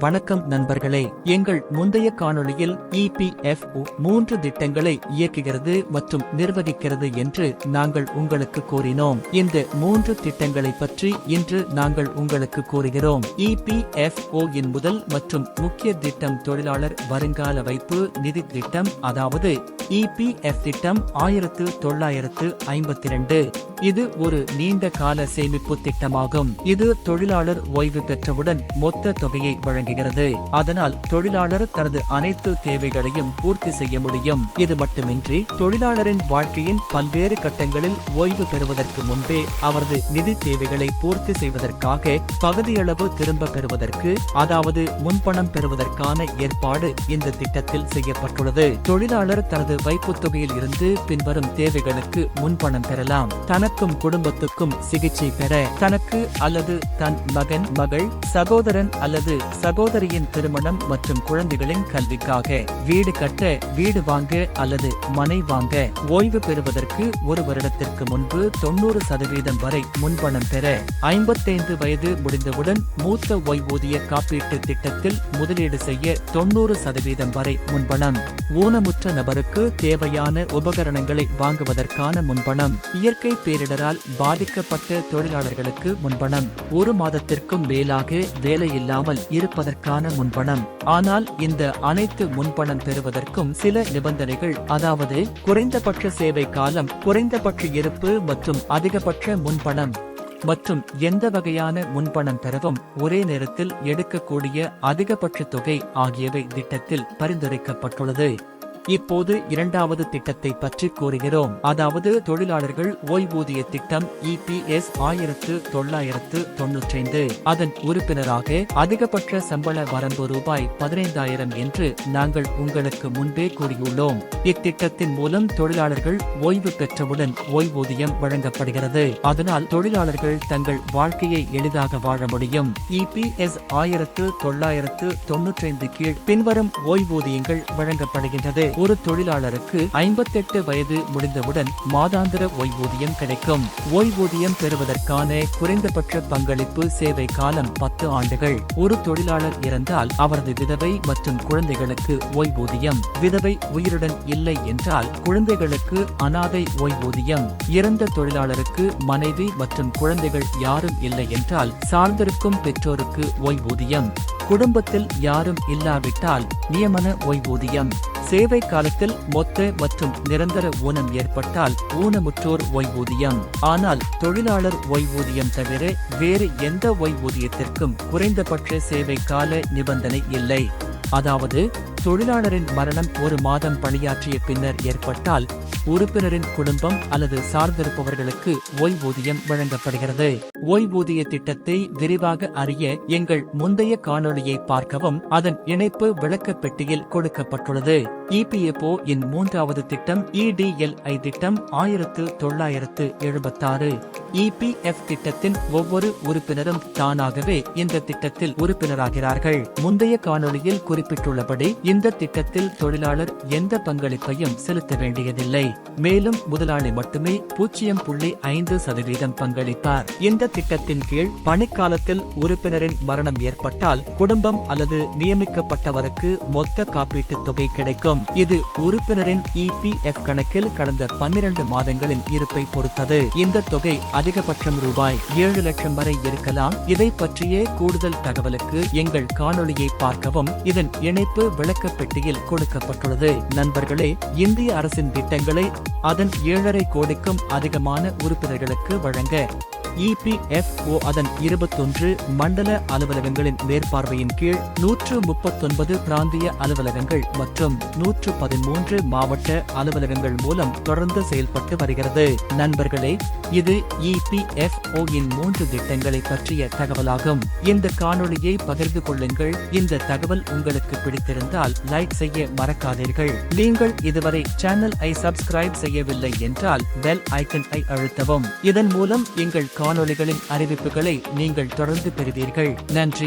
வணக்கம் நண்பர்களே. எங்கள் முந்தைய காணொளியில் இபிஎஃப்ஓ மூன்று திட்டங்களை இயக்குகிறது மற்றும் நிர்வகிக்கிறது என்று நாங்கள் உங்களுக்கு கூறினோம். இந்த மூன்று திட்டங்களை பற்றி இன்று நாங்கள் உங்களுக்கு கூறுகிறோம். இபிஎஃப்ஓ இன் முதல் மற்றும் முக்கிய திட்டம் தொழிலாளர் வருங்கால வைப்பு நிதி திட்டம் அதாவது இபிஎஃப் திட்டம் ஆயிரத்து தொள்ளாயிரத்து ஐம்பத்தி ரெண்டு இது ஒரு நீண்ட கால சேமிப்பு திட்டமாகும். இது தொழிலாளர் ஓய்வு பெற்றவுடன் மொத்த தொகையை வழங்கும் வழங்குகிறது. அதனால் தொழிலாளர் தனது அனைத்து தேவைகளையும் பூர்த்தி செய்ய முடியும். இது மட்டுமின்றி தொழிலாளரின் வாழ்க்கையின் பல்வேறு கட்டங்களில் ஓய்வு பெறுவதற்கு முன்பே அவரது நிதி தேவைகளை பூர்த்தி செய்வதற்காக பகுதியளவு திரும்ப பெறுவதற்கு அதாவது முன்பணம் பெறுவதற்கான ஏற்பாடு இந்த திட்டத்தில் செய்யப்பட்டுள்ளது. தொழிலாளர் தனது வைப்புத் தொகையில் இருந்து பின்வரும் தேவைகளுக்கு முன்பணம் பெறலாம். தனக்கும் குடும்பத்துக்கும் சிகிச்சை பெற தனக்கு அல்லது தன் மகன் மகள் சகோதரன் அல்லது சகோதரியின் திருமணம் மற்றும் குழந்தைகளின் கல்விக்காக வீடு கட்ட வீடு வாங்க அல்லது மனை வாங்க ஓய்வு பெறுவதற்கு ஒரு வருடத்திற்கு முன்பு தொண்ணூறு சதவீதம் வரை முன்பணம் பெற ஐம்பத்தைந்து வயது முடிந்தவுடன் மூத்த ஓய்வூதிய காப்பீட்டு திட்டத்தில் முதலீடு செய்ய தொண்ணூறு சதவீதம் வரை முன்பணம். ஊனமுற்ற நபருக்கு தேவையான உபகரணங்களை வாங்குவதற்கான முன்பணம். இயற்கை பேரிடரால் பாதிக்கப்பட்ட தொழிலாளர்களுக்கு முன்பணம். ஒரு மாதத்திற்கும் மேலாக வேலையில்லாமல் பெறுவதற்கான முன்பணம். ஆனால் இந்த அனைத்து முன்பணம் பெறுவதற்கும் சில நிபந்தனைகள் அதாவது குறைந்தபட்ச சேவை காலம் குறைந்தபட்ச இருப்பு மற்றும் அதிகபட்ச முன்பணம் மற்றும் எந்த வகையான முன்பணம் பெறவும் ஒரே நேரத்தில் எடுக்கக்கூடிய அதிகபட்ச தொகை ஆகியவை திட்டத்தில் பரிந்துரைக்கப்பட்டுள்ளது. இப்போது இரண்டாவது திட்டத்தை பற்றி கூறுகிறோம். அதாவது தொழிலாளர்கள் ஓய்வூதிய திட்டம் இபிஎஸ் ஆயிரத்து தொள்ளாயிரத்து தொன்னூற்றைந்து. அதன் உறுப்பினராக அதிகபட்ச சம்பள வரம்பு ரூபாய் பதினைந்தாயிரம் என்று நாங்கள் உங்களுக்கு முன்பே கூறியுள்ளோம். இத்திட்டத்தின் மூலம் தொழிலாளர்கள் ஓய்வு பெற்றவுடன் ஓய்வூதியம் வழங்கப்படுகிறது. அதனால் தொழிலாளர்கள் தங்கள் வாழ்க்கையை எளிதாக வாழ முடியும். இபிஎஸ் ஆயிரத்து தொள்ளாயிரத்து தொன்னூற்றைந்து கீழ் பின்வரும் ஓய்வூதியங்கள் வழங்கப்படுகின்றது. ஒரு தொழிலாளருக்கு ஐம்பத்தெட்டு வயது முடிந்தவுடன் மாதாந்திர ஓய்வூதியம் கிடைக்கும். ஓய்வூதியம் பெறுவதற்கான குறைந்தபட்ச பங்களிப்பு சேவை காலம் பத்து ஆண்டுகள். ஒரு தொழிலாளர் இறந்தால் அவரது விதவை மற்றும் குழந்தைகளுக்கு ஓய்வூதியம். விதவை உயிருடன் இல்லை என்றால் குழந்தைகளுக்கு அனாதை ஓய்வூதியம். இறந்த தொழிலாளருக்கு மனைவி மற்றும் குழந்தைகள் யாரும் இல்லை என்றால் சார்ந்திருக்கும் பெற்றோருக்கு ஓய்வூதியம். குடும்பத்தில் யாரும் இல்லாவிட்டால் நியமன ஓய்வூதியம். சேவை காலத்தில் மொத்த மற்றும் நிரந்தர ஊனம் ஏற்பட்டால் ஊனமுற்றோர் ஓய்வூதியம். ஆனால் தொழிலாளர் ஓய்வூதியம் தவிர வேறு எந்த ஓய்வூதியத்திற்கும் குறைந்தபட்ச சேவை கால நிபந்தனை இல்லை. அதாவது தொழிலாளரின் மரணம் ஒரு மாதம் பணியாற்றிய பின்னர் ஏற்பட்டால் உறுப்பினரின் குடும்பம் அல்லது சார்ந்திருப்பவர்களுக்கு ஓய்வூதியம் வழங்கப்படுகிறது. ஓய்வூதிய திட்டத்தை விரிவாக அறிய எங்கள் முந்தைய காணொளியை பார்க்கவும் அதன் இணைப்பு விளக்க பெட்டியில் கொடுக்கப்பட்டுள்ளது. இபிஎஃப்ஓ இன் மூன்றாவது திட்டம் இடிஎல்ஐ திட்டம் ஆயிரத்து தொள்ளாயிரத்து எழுபத்தாறு. இபிஎஃப் திட்டத்தின் ஒவ்வொரு உறுப்பினரும் தானாகவே இந்த திட்டத்தில் உறுப்பினராகிறார்கள். முந்தைய காணொளியில் குறிப்பிட்டுள்ளபடி இந்த திட்டத்தில் தொழிலாளர் எந்த பங்களிப்பையும் செலுத்த வேண்டியதில்லை. மேலும் முதலாளி மட்டுமே பூஜ்ஜியம் புள்ளி ஐந்து சதவீதம் பங்களிப்பார். இந்த திட்டத்தின் கீழ் பணிக்காலத்தில் உறுப்பினரின் மரணம் ஏற்பட்டால் குடும்பம் அல்லது நியமிக்கப்பட்டவருக்கு மொத்த காப்பீட்டுத் தொகை கிடைக்கும். இது உறுப்பினரின் இபிஎஃப் கணக்கில் கடந்த பன்னிரண்டு மாதங்களின் இருப்பை பொறுத்தது. இந்த தொகை அதிகபட்சம் ரூபாய் ஏழு லட்சம் வரை இருக்கலாம். இதை பற்றிய கூடுதல் தகவலுக்கு எங்கள் காணொளியை பார்க்கவும் இதன் இணைப்பு விளக்க பெட்டியில் கொடுக்கப்பட்டுள்ளது. நண்பர்களே இந்திய அரசின் திட்டங்களை அதன் ஏழரை கோடிக்கும் அதிகமான உறுப்பினர்களுக்கு வழங்க இபிஎஃப்ஓ அதன் இருபத்தொன்று மண்டல அலுவலகங்களின் மேற்பார்வையின் கீழ் நூற்று முப்பத்தொன்பது பிராந்திய அலுவலகங்கள் மற்றும் நூற்று பதிமூன்று மாவட்ட அலுவலகங்கள் மூலம் தொடர்ந்து செயல்பட்டு வருகிறது. நண்பர்களே இது இபிஎஃப்ஓ இன் மூன்று திட்டங்களை பற்றிய தகவலாகும். இந்த காணொளியை பகிர்ந்து கொள்ளுங்கள். இந்த தகவல் உங்களுக்கு பிடித்திருந்தால் லைக் செய்ய மறக்காதீர்கள். நீங்கள் இதுவரை சேனல் ஐ சப்ஸ்கிரைப் செய்யவில்லை என்றால் பெல் ஐக்கன் ஐ அழுத்தவும். இதன் மூலம் எங்கள் காணொலிகளின் அறிவிப்புகளை நீங்கள் தொடர்ந்து பெறுவீர்கள். நன்றி.